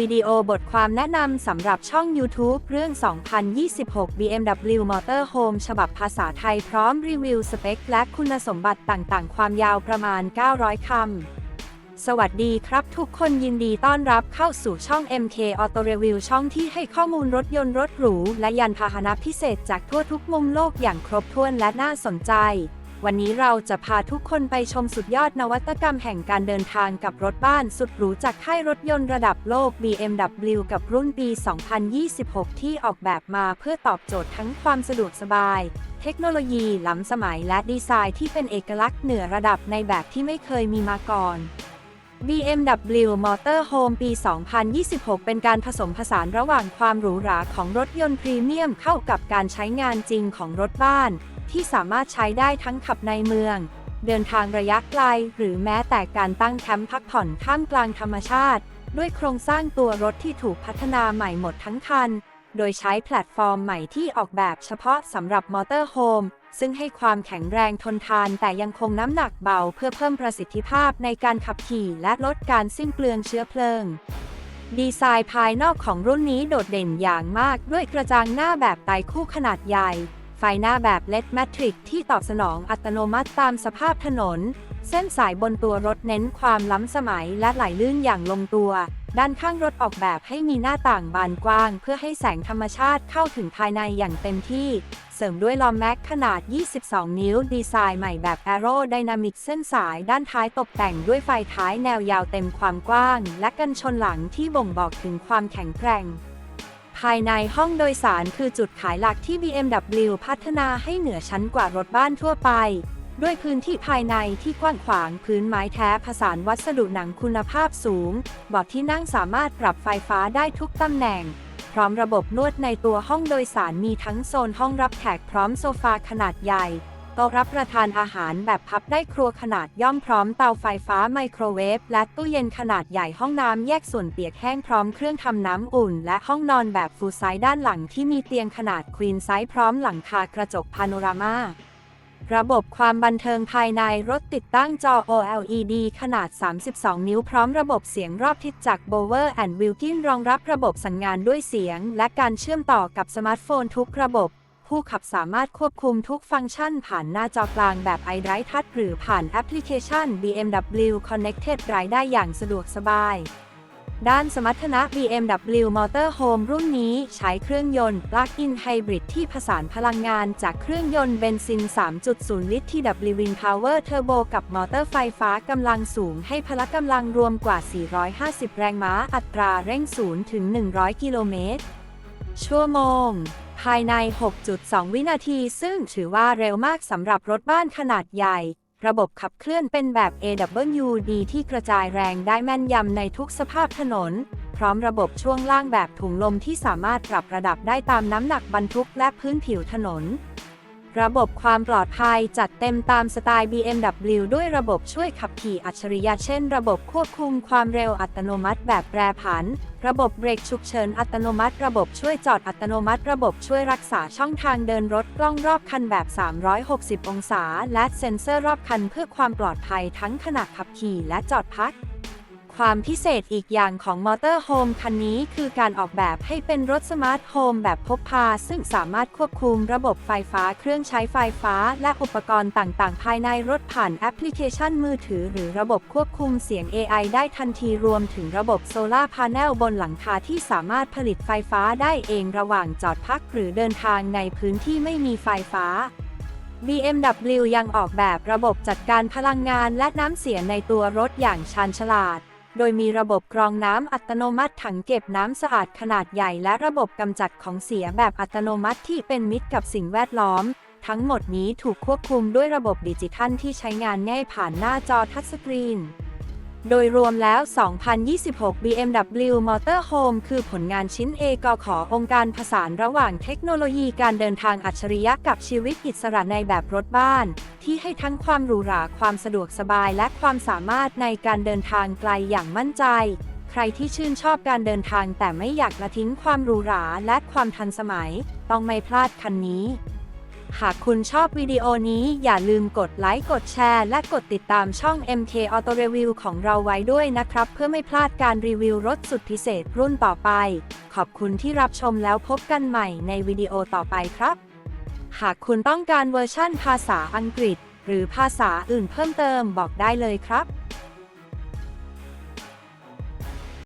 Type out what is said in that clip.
วิดีโอบทความแนะนำสำหรับช่อง YouTube เรื่อง 2026 BMW Motorhome ฉบับภาษาไทยพร้อมรีวิวสเปคและคุณสมบัติต่างๆ ความยาวประมาณ 900 คำ สวัสดีครับทุกคนยินดีต้อนรับเข้าสู่ช่อง MK Auto Review ช่องที่ให้ข้อมูลรถยนต์รถหรู และยานพาหนะพิเศษจากทั่วทุกมุมโลกอย่างครบถ้วนและน่าสนใจ วันนี้เราจะพาทุกคนไปชมสุดยอดนวัตกรรมแห่งการเดินทางกับรถบ้านสุดหรูจากค่ายรถยนต์ระดับโลก BMW กับรุ่นปี 2026 ที่ออกแบบมาเพื่อตอบโจทย์ทั้งความสะดวกสบาย เทคโนโลยีล้ำสมัยและดีไซน์ที่เป็นเอกลักษณ์เหนือระดับในแบบที่ไม่เคยมีมาก่อน BMW Motorhome ปี 2026 เป็นการผสมผสานระหว่างความหรูหราของรถยนต์พรีเมียมเข้ากับการใช้งานจริงของรถบ้าน ที่สามารถใช้ได้ทั้งขับในเมือง เดินทางระยะไกล หรือแม้แต่การตั้งแคมป์พักผ่อนท่ามกลางธรรมชาติ ด้วยโครงสร้างตัวรถที่ถูกพัฒนาใหม่หมดทั้งคัน โดยใช้แพลตฟอร์มใหม่ที่ออกแบบเฉพาะสำหรับมอเตอร์โฮมซึ่งให้ความแข็งแรงทนทานแต่ยังคงน้ำหนักเบาเพื่อเพิ่มประสิทธิภาพในการขับขี่และลดการสิ้นเปลืองเชื้อเพลิง ดีไซน์ภายนอกของรุ่นนี้โดดเด่นอย่างมากด้วยกระจังหน้าแบบไตคู่ขนาดใหญ่ ไฟหน้าแบบ LED Matrix ที่ตอบสนองอัตโนมัติตามสภาพถนน เส้นสายบนตัวรถเน้นความล้ำสมัยและไหลลื่นอย่างลงตัว ด้านข้างรถออกแบบให้มีหน้าต่างบานกว้าง เพื่อให้แสงธรรมชาติเข้าถึงภายในอย่างเต็มที่ เสริมด้วยล้อแม็กขนาด 22 นิ้ว ดีไซน์ใหม่แบบ Aero Dynamic เส้นสายด้านท้ายตกแต่งด้วยไฟท้ายแนวยาวเต็มความกว้าง และกันชนหลังที่บ่งบอกถึงความแข็งแกร่ง ภายในห้องโดยสารคือจุดขายหลักที่ BMW พัฒนาให้เหนือชั้นกว่ารถบ้านทั่วไป ด้วยพื้นที่ภายในที่กว้างขวางพื้นไม้แท้ผสานวัสดุหนังคุณภาพสูงเบาะที่นั่งสามารถปรับไฟฟ้าได้ทุกตำแหน่ง พร้อมระบบนวดในตัวห้องโดยสารมีทั้งโซนห้องรับแขกพร้อมโซฟาขนาดใหญ่ โต๊ะรับประทานอาหารแบบพับได้ครัวขนาดย่อมพร้อมเตาไฟฟ้าไมโครเวฟและตู้เย็นขนาดใหญ่ห้องน้ำแยกส่วนเปียกแห้งพร้อมเครื่องทำน้ำอุ่น และห้องนอนแบบฟูลไซส์ด้านหลังที่มีเตียงขนาดควีนไซส์พร้อมหลังคากระจกพาโนรามาระบบความบันเทิงภายในรถติดตั้งจอ OLED ขนาด 32 นิ้วพร้อมระบบเสียงรอบทิศจาก Bower and Wilkins รองรับระบบสั่งงานด้วยเสียง และการเชื่อมต่อกับสมาร์ทโฟนทุกระบบ ผู้ขับสามารถควบคุมทุกฟังก์ชันผ่านหน้าจอกลางแบบ iDrive Touch หรือผ่านแอปพลิเคชัน BMW Connected Drive ได้อย่างสะดวกสบาย ด้านสมรรถนะ BMW Motorhome รุ่นนี้ใช้เครื่องยนต์ Plug-in Hybrid ที่ผสานพลังงานจากเครื่องยนต์เบนซิน 3.0 ลิตร TW Win Power Turbo กับมอเตอร์ไฟฟ้ากำลังสูงให้พละกำลังรวมกว่า 450 แรงม้า อัตราเร่ง 0 ถึง 100 กิโลเมตรชั่วโมงายใน 6.2 วินาที ซึ่งถือว่าเร็วมากสำหรับรถบ้านขนาดใหญ่ ระบบขับเคลื่อนเป็นแบบ AWD ที่กระจายแรงได้แม่นยำในทุกสภาพถนน พร้อมระบบช่วงล่างแบบถุงลมที่สามารถปรับระดับได้ตามน้ำหนักบรรทุกและพื้นผิวถนน ระบบความปลอดภัยจัดเต็มตามสไตล์ BMW ด้วยระบบช่วยขับขี่อัจฉริยะเช่น ระบบควบคุมความเร็วอัตโนมัติแบบแปรผัน ระบบเบรกฉุกเฉินอัตโนมัติ ระบบช่วยจอดอัตโนมัติ ระบบช่วยรักษาช่องทางเดินรถกล้องรอบคันแบบ 360 องศา และเซ็นเซอร์รอบคันเพื่อความปลอดภัยทั้งขณะขับขี่และจอดพัก ความพิเศษอีกอย่างของมอเตอร์โฮมคันนี้คือการออกแบบให้เป็นรถสมาร์ทโฮมแบบพกพา ซึ่งสามารถควบคุมระบบไฟฟ้าเครื่องใช้ไฟฟ้า และอุปกรณ์ต่างๆ ภายในรถผ่านแอปพลิเคชันมือถือ หรือระบบควบคุมเสียง AI ได้ทันทีรวมถึงระบบโซลาร์พาร์เนลบนหลังคาที่สามารถผลิตไฟฟ้าได้เองระหว่างจอดพักหรือเดินทางในพื้นที่ไม่มีไฟฟ้า BMW ยังออกแบบระบบจัดการพลังงานและน้ำเสียในตัวรถอย่างชาญฉลาด โดยมีระบบกรองน้ำอัตโนมัติถังเก็บน้ำสะอาดขนาดใหญ่และระบบกำจัดของเสียแบบอัตโนมัติที่เป็นมิตรกับสิ่งแวดล้อม ทั้งหมดนี้ถูกควบคุมด้วยระบบดิจิทัลที่ใช้งานง่ายผ่านหน้าจอทัชสกรีน โดยรวมแล้ว 2026 BMW Motorhome คือผลงานชิ้นเอกขององค์การผสานระหว่างเทคโนโลยีการเดินทางอัจฉริยะกับชีวิตอิสระในแบบรถบ้าน ที่ให้ทั้งความหรูหราความสะดวกสบายและความสามารถในการเดินทางไกลอย่างมั่นใจ ใครที่ชื่นชอบการเดินทางแต่ไม่อยากละทิ้งความหรูหราและความทันสมัย ต้องไม่พลาดคันนี้ หากคุณชอบวิดีโอนี้อย่าลืมกดไลค์ กดแชร์ และกดติดตามช่อง MK Auto Review ของเราไว้ด้วยนะครับ เพื่อไม่พลาดการรีวิวรถสุดพิเศษรุ่นต่อไป ขอบคุณที่รับชมแล้วพบกันใหม่ในวิดีโอต่อไปครับ หากคุณต้องการเวอร์ชั่นภาษาอังกฤษ หรือภาษาอื่นเพิ่มเติมบอกได้เลยครับ